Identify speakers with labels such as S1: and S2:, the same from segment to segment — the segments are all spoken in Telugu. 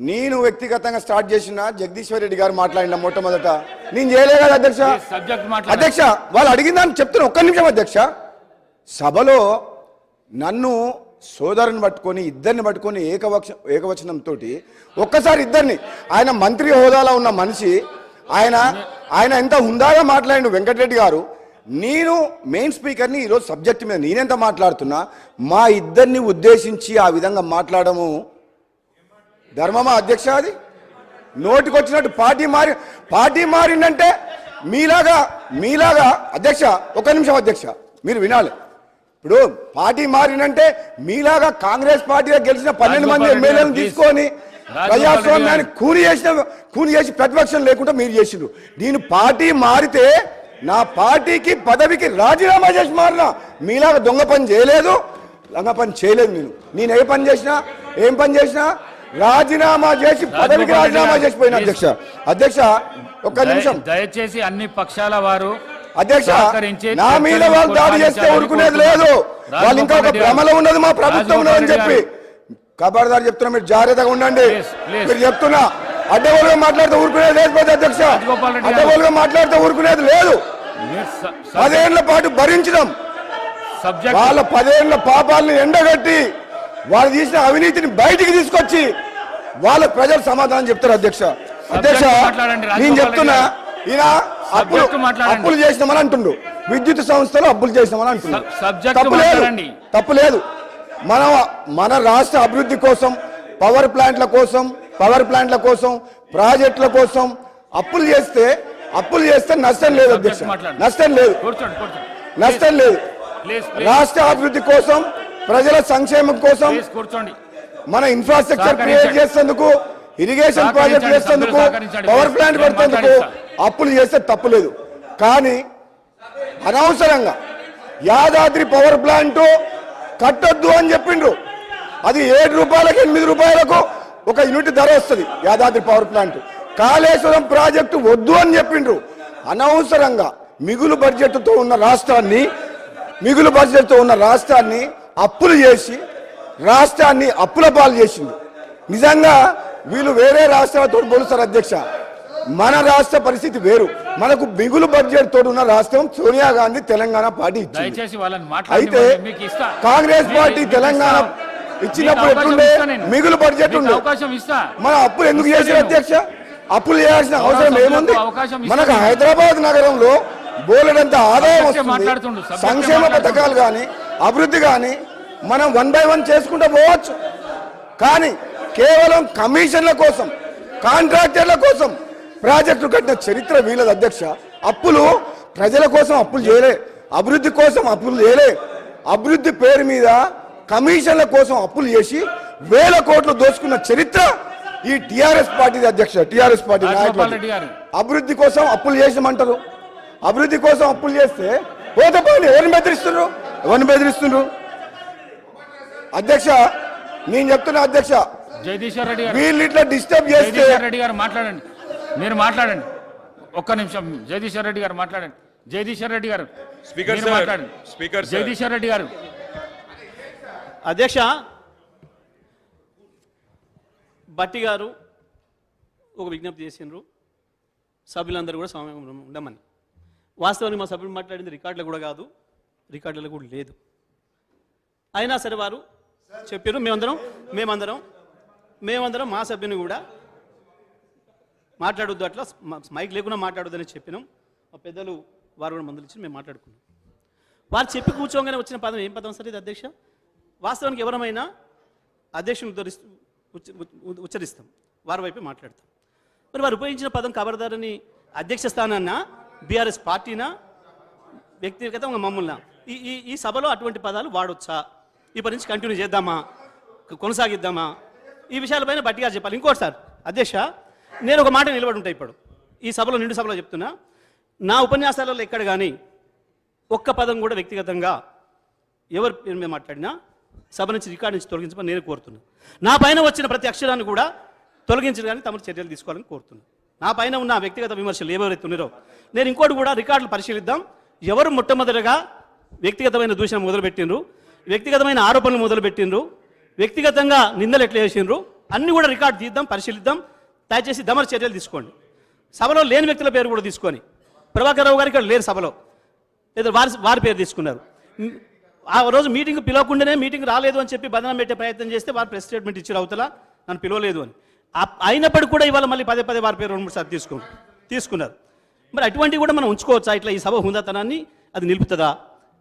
S1: నేను వ్యక్తిగతంగా స్టార్ట్ చేసిన జగదీశ్వర్ రెడ్డి గారు మాట్లాడిన మొట్టమొదట. నేను చేయలే కదా అధ్యక్ష? అధ్యక్ష వాళ్ళు అడిగిందని చెప్తున్నా ఒక్క నిమిషం అధ్యక్ష. సభలో నన్ను సోదరుని పట్టుకొని ఇద్దరిని పట్టుకొని ఏకవచ ఏకవచనంతో ఒక్కసారి ఇద్దరిని ఆయన మంత్రి హోదాలో ఉన్న మనిషి ఆయన ఆయన ఎంత హుందాగా మాట్లాడిండు వెంకటరెడ్డి గారు. నేను మెయిన్ స్పీకర్ని ఈరోజు సబ్జెక్ట్ మీద నేనెంత మాట్లాడుతున్నా మా ఇద్దరిని ఉద్దేశించి ఆ విధంగా మాట్లాడము ధర్మమా అధ్యక్ష అది? నోటికొచ్చినట్టు పార్టీ మారి పార్టీ మారిందంటే మీలాగా మీలాగా అధ్యక్ష ఒక నిమిషం అధ్యక్ష మీరు వినాలి. ఇప్పుడు పార్టీ మారినంటే మీలాగా కాంగ్రెస్ పార్టీగా గెలిచిన పన్నెండు మంది ఎమ్మెల్యేలను తీసుకొని ప్రజాస్వామ్యాన్ని కూని చేసిన కూని చేసి ప్రతిపక్షం లేకుండా మీరు చేసిండ్రు. నేను పార్టీ మారితే నా పార్టీకి పదవికి రాజీనామా చేసి మారినా మీలాగా దొంగ పని చేయలేదు. లంగ పని చేయలేదు నేను. నేను ఏ పని చేసినా ఏం పని చేసినా రాజీనామా చేసి పదవికి రాజీనామా చేసిపోయిన. అధ్యక్ష. అధ్యక్ష ఒక్క నిమిషం.
S2: దయ- దయచేసి అన్ని పక్షాల వారు
S1: అధ్యక్ష నా మీద వాళ్ళు దాడి చేస్తే ఊరుకునేది. లేదు. వాళ్ళు ఇంకా ఒక భ్రమలో ఉన్నది మా ప్రభుత్వం ఉన్నదని చెప్పి. ఖబర్దార్ చెప్తున్నా మీరు జాగ్రత్తగా ఉండండి. మీరు చెప్తున్నా అడ్డగోలుగా మాట్లాడితే ఊరుకునేది లేదు అధ్యక్ష. అడ్డగోలుగా మాట్లాడితే ఊరుకునేది లేదు. పదేళ్ళ పాటు భరించడం. వాళ్ళ పదేళ్ళ పాపాలను ఎండగట్టి వాళ్ళు తీసిన అవినీతిని బయటికి తీసుకొచ్చి వాళ్ళ ప్రజలు సమాధానం చెప్తారు అధ్యక్ష. అధ్యక్ష నేను చెప్తున్నా ఈయన అప్పులు. అప్పులు చేసినామని అంటుండు. విద్యుత్ సంస్థలు అప్పులు చేసినామని అంటుండు. తప్పు లేదు
S2: మాట్లాడండి.
S1: తప్పు లేదు. మన మన రాష్ట్ర అభివృద్ధి కోసం పవర్ ప్లాంట్ల కోసం పవర్ ప్లాంట్ల కోసం ప్రాజెక్టుల కోసం అప్పులు చేస్తే అప్పులు చేస్తే నష్టం లేదు అధ్యక్ష. నష్టం లేదు. నష్టం లేదు. రాష్ట్ర అభివృద్ధి కోసం ప్రజల సంక్షేమం కోసం మన ఇన్ఫ్రాస్ట్రక్చర్. క్రియేట్ చేసేందుకు ఇరిగేషన్ ప్రాజెక్ట్ చేసేందుకు. పవర్ ప్లాంట్ పెడుతుందుకు. అప్పులు చేస్తే తప్పులేదు కానీ అనవసరంగా యాదాద్రి పవర్ ప్లాంట్ కట్టొద్దు అని చెప్పిండ్రు అది ఏడు రూపాయలకు ఎనిమిది రూపాయలకు ఒక యూనిట్ ధర వస్తుంది Yadadri power plant Kaleshwaram project వద్దు అని చెప్పిండ్రు అనవసరంగా మిగులు బడ్జెట్తో ఉన్న రాష్ట్రాన్ని మిగులు బడ్జెట్తో ఉన్న రాష్ట్రాన్ని అప్పులు చేసి రాష్ట్రాన్ని అప్పుల పాలు చేసింది. నిజంగా వీళ్ళు వేరే రాష్ట్రాలతో పోలుస్తారు అధ్యక్ష. మన రాష్ట్ర పరిస్థితి వేరు. మనకు మిగులు బడ్జెట్ తోటి ఉన్న రాష్ట్రం సోనియా గాంధీ తెలంగాణ పార్టీ అయితే కాంగ్రెస్ పార్టీ తెలంగాణ. ఇచ్చినప్పుడు ఎట్లుండే. మిగులు బడ్జెట్ ఉండే. మన అప్పులు ఎందుకు చేసిన
S2: నేను.
S1: అధ్యక్ష? అప్పులు చేయాల్సిన అవసరం ఏముంది? మనకు. హైదరాబాద్ నగరంలో బోలెడంత ఆదాయం వస్తుంది. సంక్షేమ. పథకాలు కానీ అభివృద్ధి కానీ మనం వన్ బై వన్ చేసుకుంటూ పోవచ్చు. కానీ కేవలం కమిషన్ల కోసం కాంట్రాక్టర్ల కోసం ప్రాజెక్టు కట్టిన చరిత్ర వీళ్ళది అధ్యక్ష. అప్పులు ప్రజల కోసం అప్పులు చేయలే అభివృద్ధి కోసం అప్పులు చేయలే. అభివృద్ధి పేరు మీద కమిషన్ల కోసం అప్పులు చేసి వేల కోట్లు దోచుకున్న చరిత్ర ఈ టిఆర్ఎస్ పార్టీ అధ్యక్ష టిఆర్ఎస్ పార్టీ నాయకులు అభివృద్ధి కోసం అప్పులు చేసామంటారు. అభివృద్ధి కోసం అప్పులు చేస్తే పోతే పోయి ఎవరిని బెదిరిస్తున్నారు? ఎవరిని బెదిరిస్తున్నారు? అధ్యక్ష నేను చెప్తున్నా అధ్యక్ష.
S2: జగదీశ్వర్ రెడ్డి గారు.
S1: వీళ్ళు ఇట్లా డిస్టర్బ్ చేస్తే
S2: జగదీశ్వర్ రెడ్డి గారు మాట్లాడండి. మీరు మాట్లాడండి. ఒక్క నిమిషం. జగదీశ్వర్ రెడ్డి గారు మాట్లాడండి. జగదీశ్వర్ రెడ్డి గారు
S3: స్పీకర్
S2: మీరు
S3: సార్,
S2: మాట్లాడండి.
S3: Speaker sir.
S2: జగదీశ్వర్ రెడ్డి గారు.
S4: అధ్యక్ష బట్టి గారు ఒక విజ్ఞప్తి చేసిండ్రు. సభ్యులందరూ కూడా సమయం ఉండమని. వాస్తవానికి మా సభ్యులు మాట్లాడింది రికార్డులు కూడా కాదు. రికార్డులు కూడా లేదు. అయినా సరే వారు చెప్పారు. మేమందరం మేమందరం మేమందరం మా సభ్యుని కూడా మాట్లాడొద్దు అట్లా మైక్ లేకుండా మాట్లాడొద్దని చెప్పినాం. మా పెద్దలు వారు కూడా మందులు ఇచ్చి మేము మాట్లాడుకున్నాం. వారు చెప్పి కూర్చోగానే వచ్చిన పదం ఏం పదం సార్ ఇది అధ్యక్ష? వాస్తవానికి ఎవరమైనా అధ్యక్షుని ఉద్ధరిస్తూ ఉ- ఉచ్చరిస్తాం. వారి వైపు మాట్లాడతాం. మరి వారు ఉపయోగించిన పదం ఖబర్దారని అధ్యక్ష స్థానాన్న బీఆర్ఎస్ పార్టీనా వ్యక్తిగతంగా మమ్మల్ని? ఈ ఈ సభలో అటువంటి పదాలు వాడొచ్చా? ఇప్పటి నుంచి కంటిన్యూ చేద్దామా? కొనసాగిద్దామా? ఈ విషయాలపైన బట్టిగా చెప్పాలి. ఇంకోటి సార్ అధ్యక్ష నేను ఒక మాట నిలబడి ఉంటాయి ఇప్పుడు. ఈ సభలో నిండు సభలో చెప్తున్నా. నా ఉపన్యాసాలలో ఎక్కడ కానీ ఒక్క పదం కూడా వ్యక్తిగతంగా ఎవరి పేరు మీద మాట్లాడినా సభ నుంచి రికార్డు నుంచి తొలగించమని నేను కోరుతున్నాను నా పైన వచ్చిన ప్రతి అక్షరాన్ని కూడా తొలగించడానికి తమరు చర్యలు తీసుకోవాలని కోరుతున్నాను నా పైన ఉన్న వ్యక్తిగత విమర్శలు ఏవైతే ఉన్నారో నేను ఇంకోటి కూడా రికార్డులు పరిశీలిద్దాం. ఎవరు మొట్టమొదటిగా వ్యక్తిగతమైన దూషణ మొదలుపెట్టిండ్రు? వ్యక్తిగతమైన ఆరోపణలు మొదలుపెట్టిండ్రు. వ్యక్తిగతంగా నిందలు ఎట్లా చేసిండ్రు. అన్ని కూడా రికార్డు తీద్దాం పరిశీలిద్దాం. దయచేసి దమర చర్యలు తీసుకోండి. సభలో లేని వ్యక్తుల పేరు కూడా తీసుకొని. ప్రభాకర్ రావు గారు ఇక్కడ లేరు సభలో. లేదా వారి వారి పేరు తీసుకున్నారు. ఆ రోజు మీటింగ్ పిలవకుండానే మీటింగ్ రాలేదు అని చెప్పి బదనం పెట్టే ప్రయత్నం చేస్తే వారు ప్రెస్ స్టేట్మెంట్ ఇచ్చారు అవతల. నన్ను పిలవలేదు అని. అయినప్పటికీ కూడా ఇవాళ మళ్ళీ పదే పదే వారి పేరు రెండు మూడు సార్లు తీసుకున్నారు. తీసుకున్నారు. మరి అటువంటివి కూడా మనం ఉంచుకోవచ్చా? ఇట్లా ఈ సభ హుందాతనాన్ని అది నిలుపుతుందా?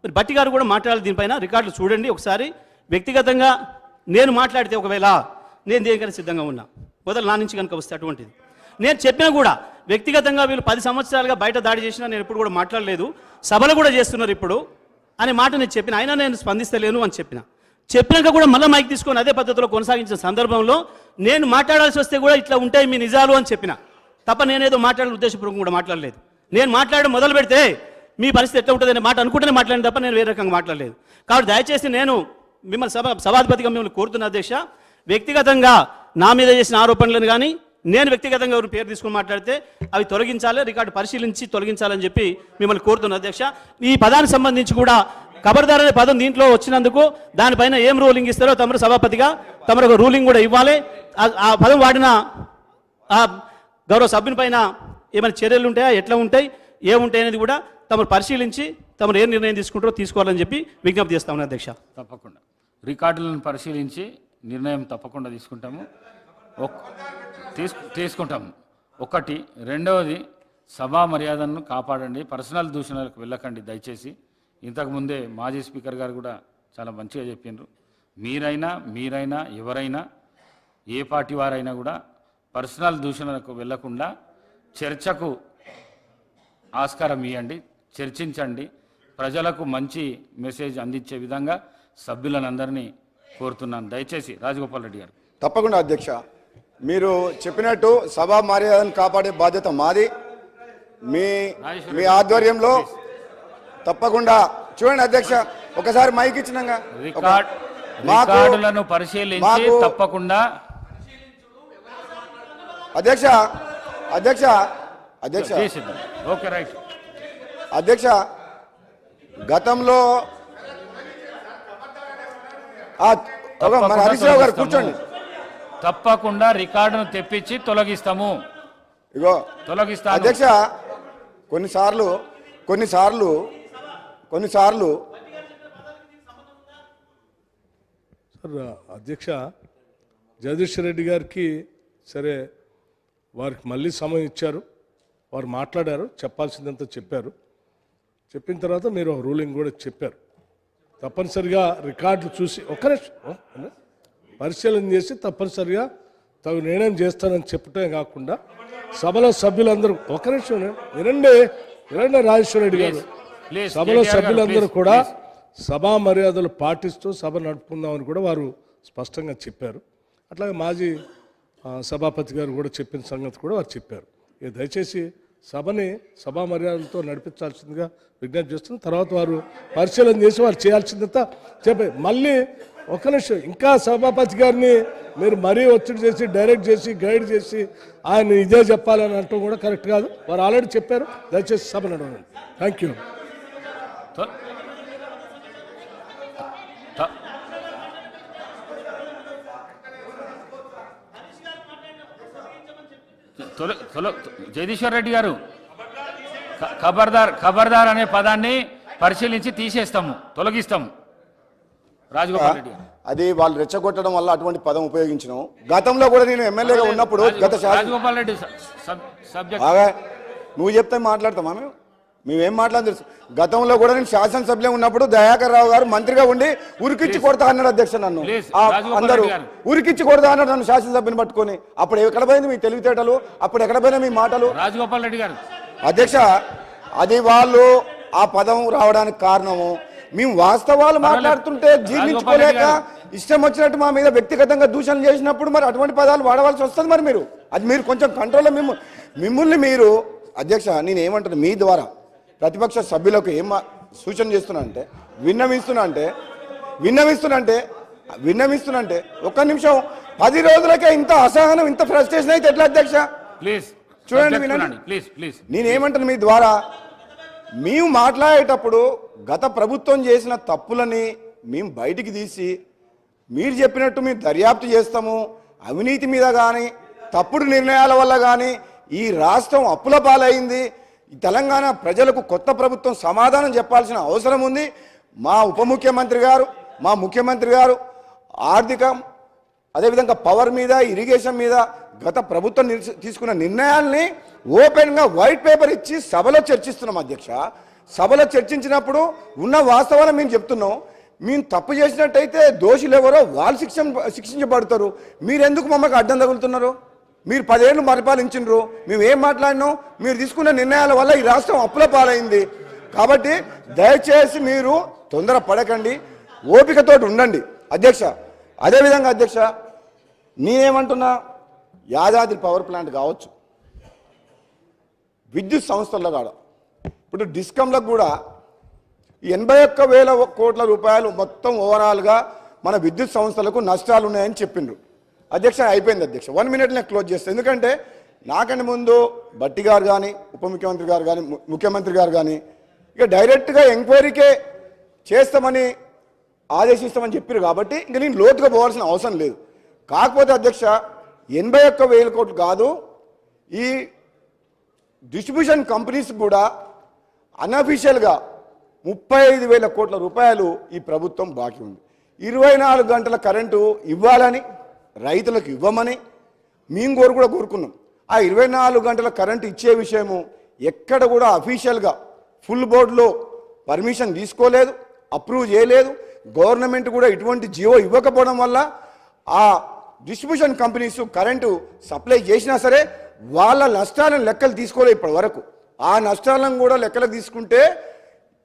S4: మరి బట్టి గారు కూడా మాట్లాడాలి దీనిపైన. రికార్డులు చూడండి ఒకసారి. వ్యక్తిగతంగా నేను మాట్లాడితే ఒకవేళ నేను దేనికైనా సిద్ధంగా ఉన్నా. మొదలు నా నుంచి కనుక వస్తే అటువంటిది. నేను చెప్పినా కూడా వ్యక్తిగతంగా వీళ్ళు పది సంవత్సరాలుగా బయట దాడి చేసినా నేను ఎప్పుడు కూడా మాట్లాడలేదు. సభలు కూడా చేస్తున్నారు ఇప్పుడు. అనే మాట నేను చెప్పిన. అయినా నేను స్పందిస్తలేను అని చెప్పిన. చెప్పినాక కూడా మళ్ళీ మైక్ తీసుకొని అదే పద్ధతిలో కొనసాగించిన సందర్భంలో నేను మాట్లాడాల్సి వస్తే కూడా ఇట్లా ఉంటాయి మీ నిజాలు అని చెప్పిన. తప్ప నేనేదో మాట్లాడే ఉద్దేశపూర్వకం కూడా మాట్లాడలేదు. నేను మాట్లాడడం మొదలు పెడితే మీ పరిస్థితి ఎట్లా ఉంటుంది మాట అనుకుంటేనే మాట్లాడిన తప్ప నేను వేరే రకంగా మాట్లాడలేదు. కాబట్టి దయచేసి నేను మిమ్మల్ని సభ సభాధిపతిగా మిమ్మల్ని కోరుతున్న అధ్యక్ష వ్యక్తిగతంగా నా మీద చేసిన ఆరోపణలను కానీ నేను వ్యక్తిగతంగా ఎవరు పేరు తీసుకుని మాట్లాడితే అవి తొలగించాలి రికార్డు పరిశీలించి తొలగించాలని చెప్పి మిమ్మల్ని కోరుతున్న అధ్యక్ష. ఈ పదానికి సంబంధించి కూడా ఖబర్దార్ అనే పదం దీంట్లో వచ్చినందుకు దానిపైన ఏం రూలింగ్ ఇస్తారో తమరు సభాపతిగా తమరు ఒక రూలింగ్ కూడా ఇవ్వాలి. ఆ- ఆ పదం వాడిన ఆ గౌరవ సభ్యుని పైన ఏమైనా చర్యలు ఉంటాయా? ఎట్లా ఉంటాయి? ఏముంటాయి అనేది కూడా తమరు పరిశీలించి తమరు ఏ నిర్ణయం తీసుకుంటారో తీసుకోవాలని చెప్పి విజ్ఞప్తి చేస్తామని అధ్యక్ష.
S2: తప్పకుండా. రికార్డులను పరిశీలించి నిర్ణయం తప్పకుండా తీసుకుంటాము. తీసుకుంటాము. ఒకటి. రెండవది సభా మర్యాదలను కాపాడండి. పర్సనల్ దూషణలకు వెళ్ళకండి దయచేసి. ఇంతకుముందే మాజీ స్పీకర్ గారు కూడా చాలా మంచిగా చెప్పిండ్రు మీరైనా మీరైనా ఎవరైనా ఏ పార్టీ వారైనా కూడా పర్సనల్ దూషణలకు వెళ్ళకుండా చర్చకు ఆస్కారం ఇవ్వండి చర్చించండి. ప్రజలకు మంచి మెసేజ్ అందించే విధంగా సభ్యులనందరినీ కోరుతున్నాను. దయచేసి రాజగోపాల్ రెడ్డి గారు.
S1: తప్పకుండా అధ్యక్ష. మీరు చెప్పినట్టు సభా మర్యాదను కాపాడే బాధ్యత మాది. మీ మీ ఆధ్వర్యంలో తప్పకుండా. చూడండి అధ్యక్ష ఒకసారి మైక్
S2: రికార్డులను పరిశీలించి తప్పకుండా
S1: అధ్యక్ష అధ్యక్ష అధ్యక్ష.
S2: Okay right.
S1: అధ్యక్ష గతంలో హరీష్ రావు గారు. కూర్చోండి.
S2: తప్పకుండా రికార్డును తెప్పించి తొలగిస్తాము.
S1: ఇగో
S2: తొలగిస్తాను.
S1: అధ్యక్ష కొన్నిసార్లు కొన్నిసార్లు కొన్నిసార్లు
S3: సార్ అధ్యక్ష జగదీశ్వర్ రెడ్డి గారికి సరే వారికి మళ్ళీ సమయం ఇచ్చారు. వారు మాట్లాడారు చెప్పాల్సిందంతా చెప్పారు. చెప్పిన తర్వాత మీరు ఒక రూలింగ్ కూడా చెప్పారు. తప్పనిసరిగా రికార్డులు చూసి ఒక్క నిమిషం. పరిశీలన చేసి తప్పనిసరిగా తగు నిర్ణయం చేస్తానని చెప్పటమే కాకుండా సభలో సభ్యులందరూ ఒక నిమిషం వినండి. వినండి రాజేశ్వర రెడ్డి గారు. సభలో సభ్యులందరూ కూడా. సభా మర్యాదలు పాటిస్తూ సభ నడుపుకుందామని కూడా వారు స్పష్టంగా చెప్పారు. అట్లాగే మాజీ సభాపతి గారు కూడా చెప్పిన సంగతి కూడా వారు చెప్పారు. దయచేసి సభని సభా మర్యాదలతో నడిపించాల్సిందిగా విజ్ఞప్తి చేస్తున్నాం. తర్వాత వారు పరిశీలన చేసి వారు చేయాల్సిందంతా చెప్పే. మళ్ళీ ఒక నిమిషం ఇంకా సభాపతి గారిని మీరు మరీ ఒత్తిడి చేసి డైరెక్ట్ చేసి గైడ్ చేసి ఆయన ఇదే చెప్పాలని అంటూ కూడా కరెక్ట్ కాదు. వారు ఆల్రెడీ చెప్పారు. దయచేసి సభ నడవండి. థ్యాంక్ యూ
S2: తొల తొల జగదీశ్వర్ రెడ్డి గారు ఖబర్దార్ ఖబర్దార్ అనే పదాన్ని పరిశీలించి తీసేస్తాము తొలగిస్తాము. రాజగోపాల్ రెడ్డి గారు.
S1: అది వాళ్ళు రెచ్చగొట్టడం వల్ల అటువంటి పదం ఉపయోగించినాం. గతంలో కూడా నేను ఎమ్మెల్యేగా ఉన్నప్పుడు గత
S2: రాజగోపాల్ రెడ్డి సబ్జెక్ట్.
S1: నువ్వు చెప్తే మాట్లాడతామా మేము? మేమేం మాట్లాడదు తెలుసు. గతంలో కూడా నేను శాసనసభ్యులే ఉన్నప్పుడు దయాకర్ రావు గారు మంత్రిగా ఉండి ఉరికిచ్చి కొడతా అన్నాడు అధ్యక్ష నన్ను. అందరూ. ఉరికిచ్చి కొడతా అన్నాడు నన్ను శాసనసభ్యుని పట్టుకొని. అప్పుడు ఎక్కడ పోయింది మీ తెలివితేటలు? అప్పుడు ఎక్కడ పోయినా మీ మాటలు?
S2: రాజగోపాల్ రెడ్డి గారు.
S1: అధ్యక్ష అది వాళ్ళు ఆ పదం రావడానికి కారణము. మేము వాస్తవాలు మాట్లాడుతుంటే జీర్ణించుకోలేక ఇష్టం వచ్చినట్టు మా మీద వ్యక్తిగతంగా దూషణలు చేసినప్పుడు మరి అటువంటి పదాలు వాడవలసి వస్తుంది మరి మీరు. అది మీరు కొంచెం కంట్రోల్లో మిమ్మ మిమ్మల్ని మీరు అధ్యక్ష నేను ఏమంటాను మీ ద్వారా ప్రతిపక్ష సభ్యులకు ఏం సూచన చేస్తున్నా అంటే విన్నవిస్తున్నా అంటే విన్నవిస్తున్నా అంటే విన్నవిస్తున్నా అంటే ఒక్క నిమిషం పది రోజులకే ఇంత అసహనం ఇంత ఫ్రస్ట్రేషన్ అయితే ఎట్లా అధ్యక్ష
S2: ప్లీజ్
S1: చూడండి,
S2: సబ్జెక్ట్
S1: వినండి.
S2: వినండి. ప్లీజ్ ప్లీజ్
S1: నేనేమంటాను మీ ద్వారా మేము మాట్లాడేటప్పుడు గత ప్రభుత్వం చేసిన తప్పులని మేము బయటికి తీసి మీరు చెప్పినట్టు మేము దర్యాప్తు చేస్తాము అవినీతి మీద కానీ తప్పుడు నిర్ణయాల వల్ల కానీ ఈ రాష్ట్రం అప్పుల పాలైంది తెలంగాణ ప్రజలకు కొత్త ప్రభుత్వం సమాధానం చెప్పాల్సిన అవసరం ఉంది. మా ఉప ముఖ్యమంత్రి గారు మా ముఖ్యమంత్రి గారు ఆర్థికం అదేవిధంగా పవర్ మీద ఇరిగేషన్ మీద గత ప్రభుత్వం తీసుకున్న నిర్ణయాల్ని ఓపెన్గా వైట్ పేపర్ ఇచ్చి సభలో చర్చిస్తున్నాం అధ్యక్ష. సభలో చర్చించినప్పుడు ఉన్న వాస్తవాలను మేము చెప్తున్నాం. మేము తప్పు చేసినట్టయితే దోషులు ఎవరో వాళ్ళు శిక్ష శిక్షించబడతారు. మీరెందుకు మమ్మల్ని అడ్డం తగులుతున్నారు? మీరు పదేళ్ళు పరిపాలించినరు మేము ఏం మాట్లాడినాం? మీరు తీసుకున్న నిర్ణయాల వల్ల ఈ రాష్ట్రం అప్పుల పాలైంది. కాబట్టి దయచేసి మీరు తొందర పడకండి ఓపికతోటి ఉండండి. అధ్యక్ష అదేవిధంగా అధ్యక్ష నేనేమంటున్నా? యాదాద్రి పవర్ ప్లాంట్ కావచ్చు. విద్యుత్ సంస్థల్లో కాడ ఇప్పుడు డిస్కంలకు కూడా ఎనభై ఒక్క వేల కోట్ల రూపాయలు మొత్తం ఓవరాల్గా మన విద్యుత్ సంస్థలకు నష్టాలు ఉన్నాయని చెప్పిండ్రు. అధ్యక్ష అయిపోయింది అధ్యక్ష. వన్ మినిట్ నేను క్లోజ్ చేస్తాను ఎందుకంటే నాకంటే ముందు బట్టి గారు కానీ ఉప ముఖ్యమంత్రి గారు కానీ ముఖ్యమంత్రి గారు కానీ ఇక డైరెక్ట్గా ఎంక్వైరీకే చేస్తామని ఆదేశిస్తామని చెప్పారు కాబట్టి ఇంక నేను లోతుగా పోవాల్సిన అవసరం లేదు. కాకపోతే అధ్యక్ష ఎనభై ఒక్క వేల కోట్లు కాదు ఈ డిస్ట్రిబ్యూషన్ కంపెనీస్ కూడా అన్అఫీషియల్గా ముప్పై ఐదు వేల కోట్ల రూపాయలు ఈ ప్రభుత్వం బాకీ ఉంది. ఇరవై నాలుగు గంటల కరెంటు ఇవ్వాలని రైతులకు ఇవ్వమని మేము కోరు కూడా కోరుకున్నాం. ఆ ఇరవై నాలుగు గంటల కరెంటు ఇచ్చే విషయము ఎక్కడ కూడా అఫీషియల్గా ఫుల్ బోర్డులో పర్మిషన్ తీసుకోలేదు అప్రూవ్ చేయలేదు. గవర్నమెంట్ కూడా ఇటువంటి జియో ఇవ్వకపోవడం వల్ల ఆ డిస్ట్రిబ్యూషన్ కంపెనీస్ కరెంటు సప్లై చేసినా సరే వాళ్ళ నష్టాలను లెక్కలు తీసుకోలేదు ఇప్పటి వరకు. ఆ నష్టాలను కూడా లెక్కలు తీసుకుంటే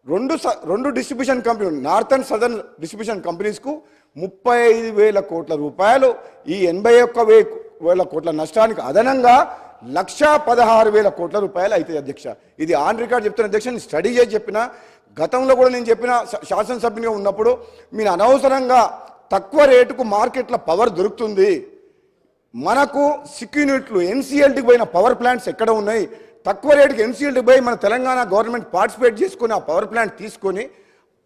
S1: రెండు స- రెండు distribution company north and southern distribution కంపెనీస్కు ముప్పై ఐదు వేల కోట్ల రూపాయలు ఈ ఎనభై ఒక్క వేల కోట్ల నష్టానికి అదనంగా లక్ష పదహారు వేల కోట్ల రూపాయలు అవుతాయి అధ్యక్ష. ఇది ఆన్ రికార్డ్ చెప్తున్న అధ్యక్ష నేను స్టడీ చేసి చెప్పిన గతంలో కూడా నేను చెప్పిన శాసనసభ్యునిగా ఉన్నప్పుడు మీరు అనవసరంగా తక్కువ రేటుకు మార్కెట్లో పవర్ దొరుకుతుంది. మనకు సిక్ యూనిట్లు ఎన్సీఎల్టీకి పోయిన పవర్ ప్లాంట్స్ ఎక్కడ ఉన్నాయి? తక్కువ రేటుకి ఎన్సీఎల్టీకి పోయి మన తెలంగాణ గవర్నమెంట్ పార్టిసిపేట్ చేసుకొని ఆ పవర్ ప్లాంట్ తీసుకొని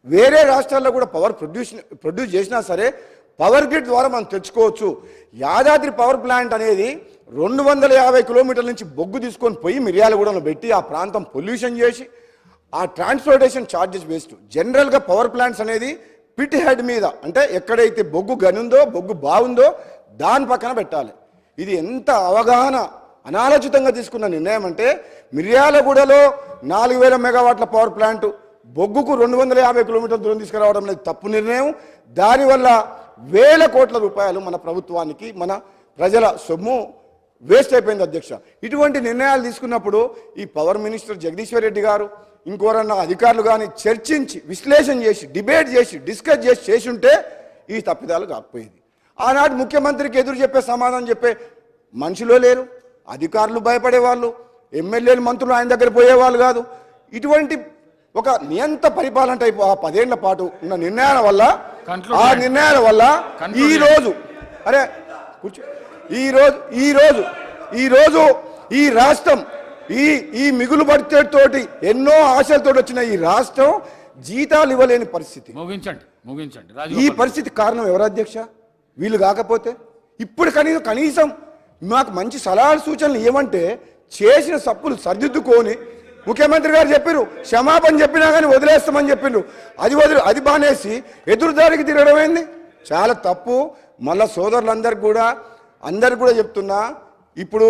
S1: వేరే రాష్ట్రాల్లో కూడా పవర్ ప్రొడ్యూస్ ప్రొడ్యూస్ చేసినా సరే పవర్ గ్రిడ్ ద్వారా మనం తెచ్చుకోవచ్చు. యాదాద్రి పవర్ ప్లాంట్ అనేది రెండు వందల యాభై కిలోమీటర్ల నుంచి బొగ్గు తీసుకొని పోయి మిర్యాలగూడలో పెట్టి ఆ ప్రాంతం పొల్యూషన్ చేసి ఆ ట్రాన్స్పోర్టేషన్ ఛార్జెస్ వేస్ట్. జనరల్గా పవర్ ప్లాంట్స్ అనేది పిట్ హెడ్ మీద అంటే ఎక్కడైతే బొగ్గు గనుందో బొగ్గు బాగుందో దాని పక్కన పెట్టాలి. ఇది ఎంత అవగాహన అనాలోచితంగా తీసుకున్న నిర్ణయం అంటే మిర్యాలగూడలో నాలుగు వేల మెగావాట్ల పవర్ ప్లాంట్ బొగ్గుకు రెండు వందల యాభై కిలోమీటర్ల దూరం తీసుకురావడం అనేది తప్పు నిర్ణయం. దానివల్ల వేల కోట్ల రూపాయలు మన ప్రభుత్వానికి మన ప్రజల సొమ్ము వేస్ట్ అయిపోయింది అధ్యక్ష. ఇటువంటి నిర్ణయాలు తీసుకున్నప్పుడు ఈ పవర్ మినిస్టర్ జగదీశ్వర్ రెడ్డి గారు ఇంకోరన్నా అధికారులు కానీ చర్చించి విశ్లేషణ చేసి డిబేట్ చేసి డిస్కస్ చేసి చేసి ఉంటే ఈ తప్పిదాలు కాకపోయేది ఆనాటి ముఖ్యమంత్రికి ఎదురు చెప్పే సమాధానం చెప్పే మనుషులో లేరు. అధికారులు భయపడేవాళ్ళు ఎమ్మెల్యేలు మంత్రులు ఆయన దగ్గర పోయేవాళ్ళు కాదు. ఇటువంటి ఒక నియంత పరిపాలన టైపు ఆ పదేళ్ళ పాటు ఉన్న నిర్ణయాల వల్ల ఆ. నిర్ణయాల వల్ల
S2: Conclude
S1: ఈ
S2: చేయండి.
S1: రోజు అరే కూర్చో. ఈ రోజు ఈ రోజు ఈ రోజు ఈ రాష్ట్రం ఈ ఈ మిగులు తోటి ఎన్నో ఆశలతో వచ్చిన ఈ రాష్ట్రం జీతాలు ఇవ్వలేని పరిస్థితి.
S2: ముగించండి ముగించండి.
S1: ఈ పరిస్థితి కారణం ఎవరు అధ్యక్ష? వీళ్ళు కాకపోతే? ఇప్పుడు కనీసం కనీసం మాకు మంచి సలహాలు సూచనలు ఏమంటే చేసిన సప్పులు సర్దిద్దుకొని ముఖ్యమంత్రి గారు చెప్పారు క్షమాపణ చెప్పినా కానీ వదిలేస్తామని చెప్పిండ్రు అది వదిలి అది బానేసి ఎదురుదారికి తిరగడం ఏంది? చాలా తప్పు. మళ్ళా సోదరులందరికి కూడా అందరికి కూడా చెప్తున్నా ఇప్పుడు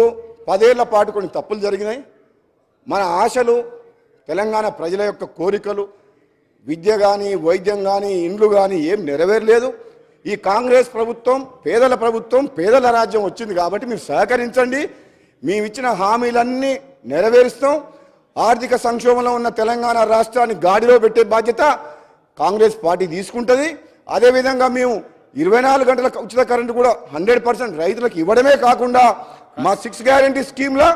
S1: పదేళ్ళ పాటు కొన్ని తప్పులు జరిగినాయి. మన ఆశలు తెలంగాణ ప్రజల యొక్క కోరికలు విద్య కానీ వైద్యం కానీ ఇండ్లు కానీ ఏం నెరవేరలేదు. ఈ కాంగ్రెస్ ప్రభుత్వం పేదల ప్రభుత్వం పేదల రాజ్యం వచ్చింది కాబట్టి మీరు సహకరించండి. మేము ఇచ్చిన హామీలన్నీ నెరవేరుస్తాం. ఆర్థిక సంక్షోభంలో ఉన్న తెలంగాణ రాష్ట్రాన్ని గాడిలో పెట్టే బాధ్యత కాంగ్రెస్ పార్టీ తీసుకుంటుంది. అదేవిధంగా మేము ఇరవై నాలుగు గంటల ఉచిత కరెంటు కూడా హండ్రెడ్ పర్సెంట్ రైతులకు ఇవ్వడమే కాకుండా మా సిక్స్ గ్యారంటీ స్కీమ్లో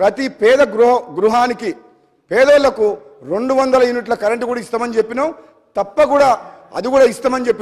S1: ప్రతి పేద గృహ గృహానికి పేదోళ్ళకు రెండు వందల యూనిట్ల కరెంటు కూడా ఇస్తామని చెప్పినాం. తప్ప కూడా అది కూడా ఇస్తామని చెప్పి